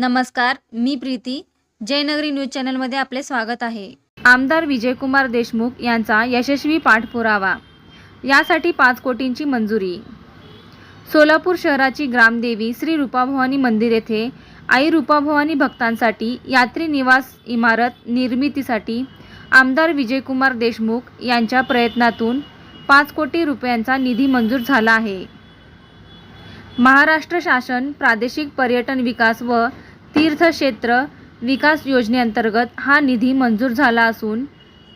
नमस्कार मी प्रीती. जयनगरी न्यूज चॅनलमध्ये आपले स्वागत आहे. आमदार विजयकुमार देशमुख यांचा यशस्वी पाठपुरावा. यासाठी पाच कोटींची मंजुरी. सोलापूर शहराची ग्रामदेवी श्री रूपाभवानी मंदिर येथे आई रूपाभवानी भक्तांसाठी यात्री निवास इमारत निर्मितीसाठी आमदार विजयकुमार देशमुख यांच्या प्रयत्नातून पाच कोटी रुपयांचा निधी मंजूर झाला आहे. महाराष्ट्र शासन प्रादेशिक पर्यटन विकास व तीर्थक्षेत्र विकास योजनेअंतर्गत हा निधी मंजूर झाला असून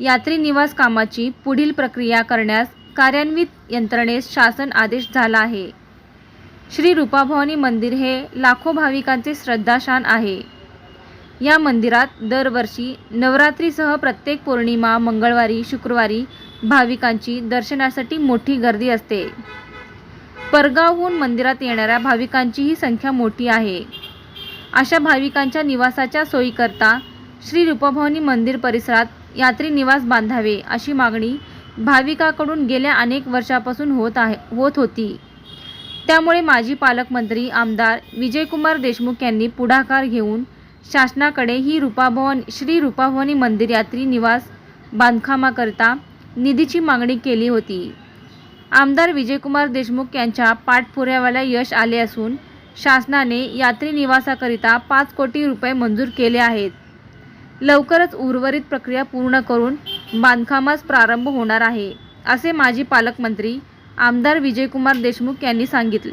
यात्री निवास कामाची पुढील प्रक्रिया करण्यास कार्यान्वित यंत्रणेस शासन आदेश झाला आहे. श्री रूपाभवानी मंदिर हे लाखो भाविकांचे श्रद्धाशान आहे. या मंदिरात दरवर्षी नवरात्रीसह प्रत्येक पौर्णिमा मंगळवारी शुक्रवारी भाविकांची दर्शनासाठी मोठी गर्दी असते. परगावहून मंदिरात येणाऱ्या भाविकांचीही संख्या मोठी आहे. अशा भाविकांच्या निवासाच्या सोयीकरता श्री रूपभवानी मंदिर परिसरात यात्री निवास बांधावे अशी मागणी भाविकाकडून गेल्या अनेक वर्षापासून होत आहे होत होती. त्यामुळे माजी पालकमंत्री आमदार विजयकुमार देशमुख यांनी पुढाकार घेऊन शासनाकडे ही रूपाभवन श्री रूपाभवानी मंदिर यात्री निवास बांधकामाकरता निधीची मागणी केली होती. आमदार विजयकुमार देशमुख यांच्या पाठपुराव्याला यश आले असून शासनाने यात्री निवासाकरिता पाच कोटी रुपये मंजूर केले आहेत. लवकरच उर्वरित प्रक्रिया पूर्ण करून बांधकामास प्रारंभ होणार आहे असे माजी पालकमंत्री आमदार विजयकुमार देशमुख यांनी सांगितले.